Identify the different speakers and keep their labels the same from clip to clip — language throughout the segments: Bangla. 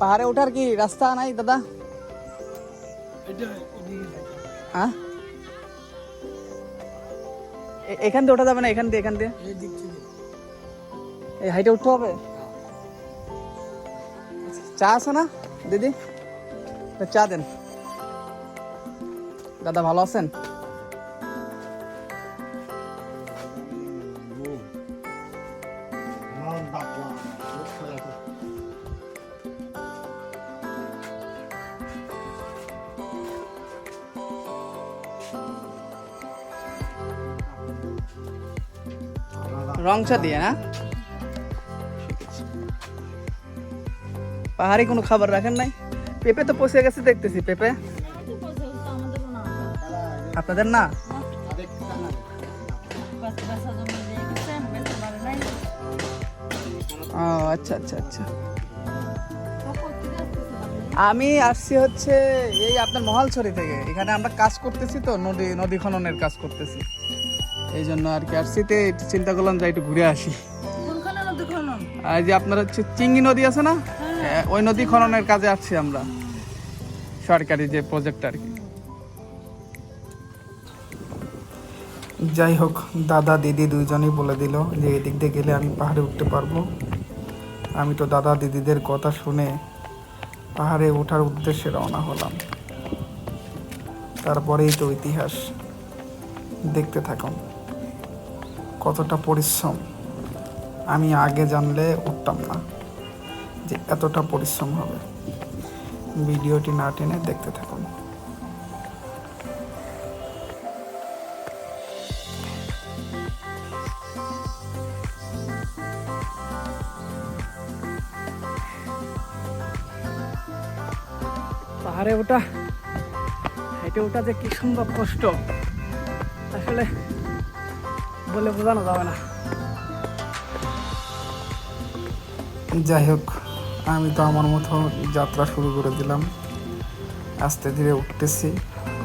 Speaker 1: পাহাড়ে ওঠার কি রাস্তা নাই দাদা? হ্যাঁ? এখান দিয়ে ওঠা যাবে না এখান দিয়ে এখান দিয়ে? এই হাইটে উঠতে হবে? চা আছে না দিদি? চা দেন। দাদা ভালো আছেন? রং চা দিয়ে, না? পাহাড়ে কোনো খাবার রাখেন নাই? পেঁপে তো পচে গেছে, দেখতেছি পেঁপে। আপনাদের না? ও আচ্ছা আচ্ছা আচ্ছা। আমি আসছি হচ্ছে এই আপনার মহালছড়ি থেকে। এখানে আমরা কাজ করতেছি তো, নদী নদী খননের কাজ করতেছি। এই জন্য আর কি। আসছি তো একটু চিন্তা করলাম যে একটু ঘুরে আসি। আর যে আপনার হচ্ছে চিঙ্গি নদী আছে না? হ্যাঁ, ওই নদী খননের কাজে আসছি আমরা। সরকারি যে প্রজেক্ট আর কি। যাই হোক দাদা দিদি দুইজনেই বলে দিল যে এদিক দিয়ে গেলে আমি পাহাড়ে উঠতে পারব। আমি তো দাদা দিদিদের কথা শুনে পাহাড়ে ওঠার উদ্দেশ্যে রওনা হলাম। তারপরেই তো ইতিহাস দেখতে থাকুন। কতটা পরিশ্রম, আমি আগে জানলে উঠতাম না যে এতটা পরিশ্রম হবে। ভিডিওটি না টেনে দেখতে থাকুন। পাহাড়ে ওটা হেঁটে ওটা যে কি সম্ভব কষ্ট। আসলে বলে বোঝানো যাবে না। যাই হোক, আমি তো আমার মতো যাত্রা শুরু করে দিলাম। আস্তে ধীরে উঠতেছি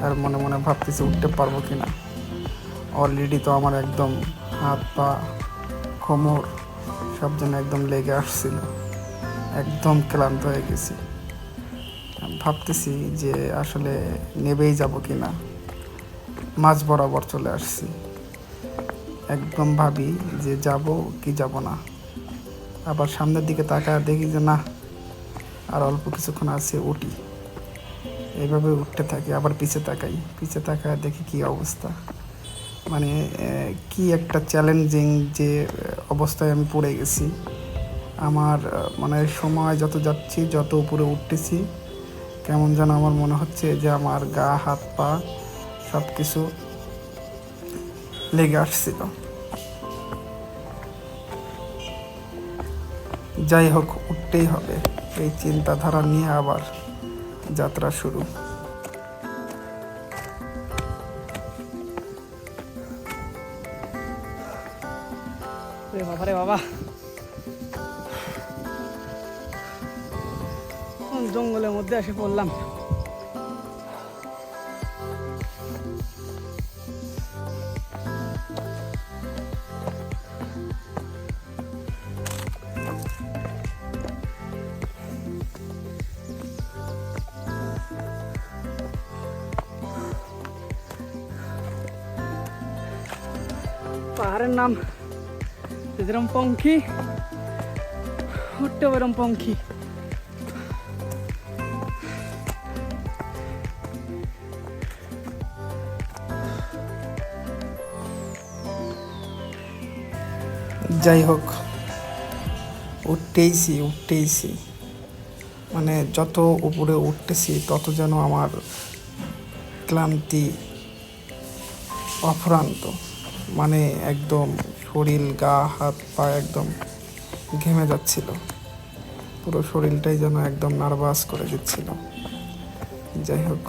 Speaker 1: আর মনে মনে ভাবতেছি উঠতে পারব কি না অলরেডি তো আমার একদম হাত পা, কোমর সব যেন একদম লেগে আসছিল। একদম ক্লান্ত হয়ে গেছি। ভাবতেছি যে আসলে নেবেই যাব কি না মাঝ বরাবর চলে আসছি। একদম ভাবি যে যাব কি যাব না। আবার সামনের দিকে তাকায় দেখি যে না, আর অল্প কিছুক্ষণ আছে, উঠি। এইভাবে উঠতে থাকি, আবার পিছে তাকাই। পিছে তাকায় দেখি কি অবস্থা। মানে কি একটা চ্যালেঞ্জিং যে অবস্থায় আমি পড়ে গেছি। আমার মানে সময় যত যাচ্ছি, যত উপরে উঠতেছি, কেমন যেন আমার মনে হচ্ছে যে আমার গা, হাত, পা সব কিছু লেগে আসছিল। যাই হোক, উঠতেই হবে। এই চিন্তাধারা নিয়ে আবার যাত্রা শুরু। বাবা রে বাবা। জঙ্গলের মধ্যে এসে পড়লাম। পাহাড়ের নাম যেরকম পঙ্খী উঠতে ওরম পঙ্খী। যাই হোক উঠতেইছি উঠতেইছি মানে যত উপরে উঠতেছি, তত যেন আমার ক্লান্তি অফুরান্ত। মানে একদম শরীর গা হাত পা একদম ঘেমে যাচ্ছিল। পুরো শরীরটাই যেন একদম নার্ভাস করে দিচ্ছিল। যাই হোক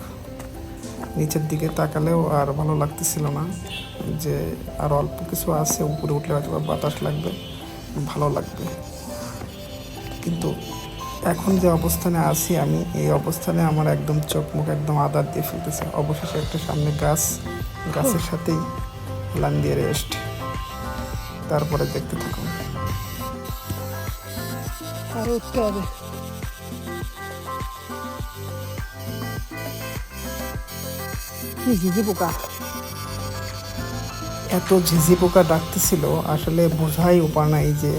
Speaker 1: নিচের দিকে তাকালেও আর ভালো লাগতেছিল না যে আর অল্প কিছু আছে উপরে উঠলে হয়তো বা বাতাস লাগবে ভালো লাগবে। কিন্তু এখন যে অবস্থানে আছি আমি এই অবস্থানে আমার একদম চোখ মুখ একদম আদার দিয়ে ফেলতেছে। অবশেষে একটা সামনে গাছ গাছের সাথেই প্ল্যান দিয়ে রেস্ট তারপরে দেখতে থাকুন। আর উঠতে হবে।
Speaker 2: ঝিঝি পোকা?
Speaker 1: এত ঝিঝি পোকা ডাকতেছিল আসলে বোঝাই উপায় নাই যে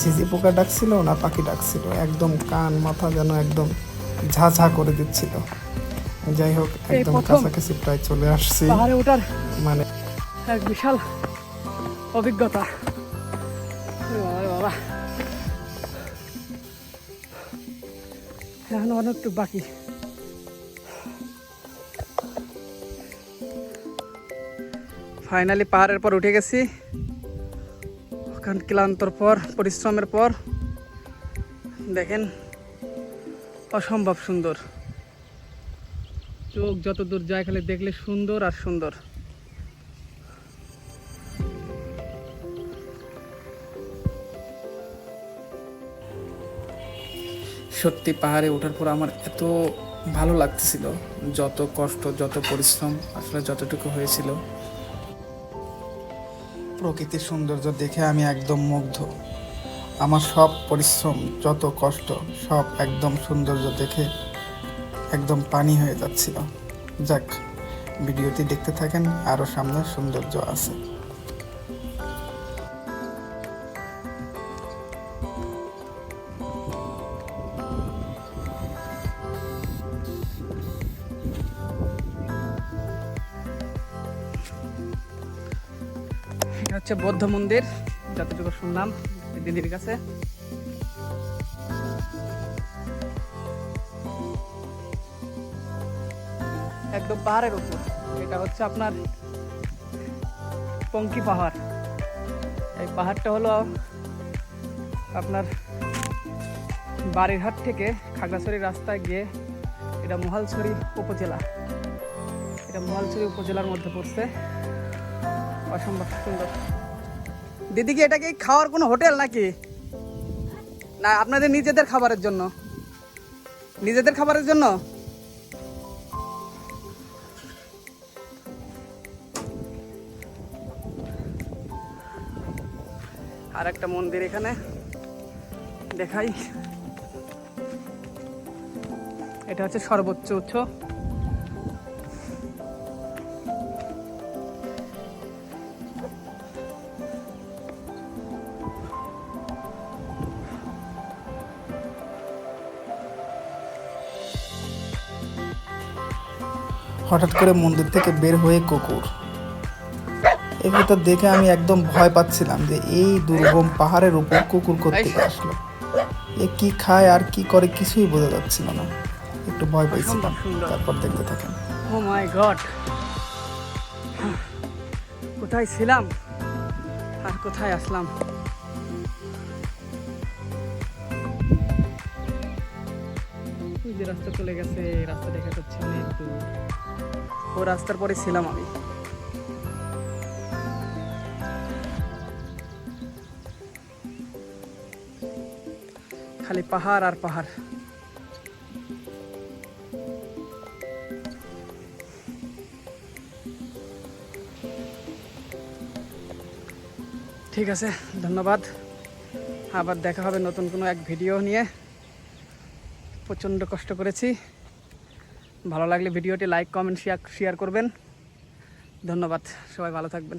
Speaker 1: ঝিঝি পোকা ডাকছিল না পাখি ডাকছিল। একদম কান মাথা যেন একদম ঝাঝা করে দিচ্ছিল। যাই হোক একদম কাছাকাছি প্রায় চলে আসছি। মানে
Speaker 2: এক বিশাল অভিজ্ঞতা। বাবা। এখন অনেকটু বাকি। ফাইনালি পাহাড়ের পর উঠে গেছি। ওখান ক্লান্তর পর, পরিশ্রমের পর। দেখেন, অসম্ভব সুন্দর। চোখ যত দূর যায় খালি দেখলে সুন্দর আর সুন্দর।
Speaker 1: সত্যি পাহাড়ে ওঠার পর আমার এত ভালো লাগতেছিল, যত কষ্ট, যত পরিশ্রম আসলে যতটুকু হয়েছিল। প্রকৃতির সৌন্দর্য দেখে আমি একদম মুগ্ধ। আমার সব পরিশ্রম, যত কষ্ট, সব একদম সৌন্দর্য দেখে একদম পানি হয়ে যাচ্ছিল। যাক, ভিডিওটি দেখতে থাকেন আরও সামনে সৌন্দর্য আছে।
Speaker 2: হচ্ছে বৌদ্ধ মন্দির, যতটুকু শুনলাম দিদির কাছে। একদম পাহাড়ের উপর। এটা হচ্ছে আপনার পঙ্কি পাহাড়। এই পাহাড়টা হলো আপনার বাড়িরহাট থেকে খাগড়াছড়ি রাস্তায় গিয়ে এটা মহালছড়ি উপজেলা। এটা মহালছড়ি উপজেলার মধ্যে পড়ছে। অসম্ভব সুন্দর। দিদি কি এটা কি খাওয়ার কোনো হোটেল নাকি? না, আপনাদের নিজেদের খাবারের জন্য। নিজেদের খাবারের জন্য? আর একটা মন্দির এখানে। দেখাই। এটা হচ্ছে সর্বোচ্চ উচ্চ
Speaker 1: হঠাৎ করে মন্দির থেকে বের হয়ে কুকুর। এই ভিতর দেখে আমি একদম ভয় পাচ্ছিলাম যে এই দুর্গম পাহাড়ের উপর কুকুর করতে আসলো। এ কি খায় আর কি করে কিছুই বোঝা যাচ্ছিল না। একটু ভয় পাইছিলাম। তারপর দেখতে থাকেন।
Speaker 2: ও মাই গড কোথায় ছিলাম? আর কোথায় আসলাম? রাস্তা চলে গেছে রাস্তা দেখা যাচ্ছে অনেক দূর। ও রাস্তার পরে ছিলাম আমি। খালি পাহাড় আর পাহাড়। ঠিক আছে, ধন্যবাদ। আবার দেখা হবে নতুন কোনো এক ভিডিও নিয়ে। প্রচণ্ড কষ্ট করেছি। ভালো লাগলে ভিডিওটি লাইক কমেন্ট শেয়ার শেয়ার করবেন। ধন্যবাদ, সবাই ভালো থাকবেন।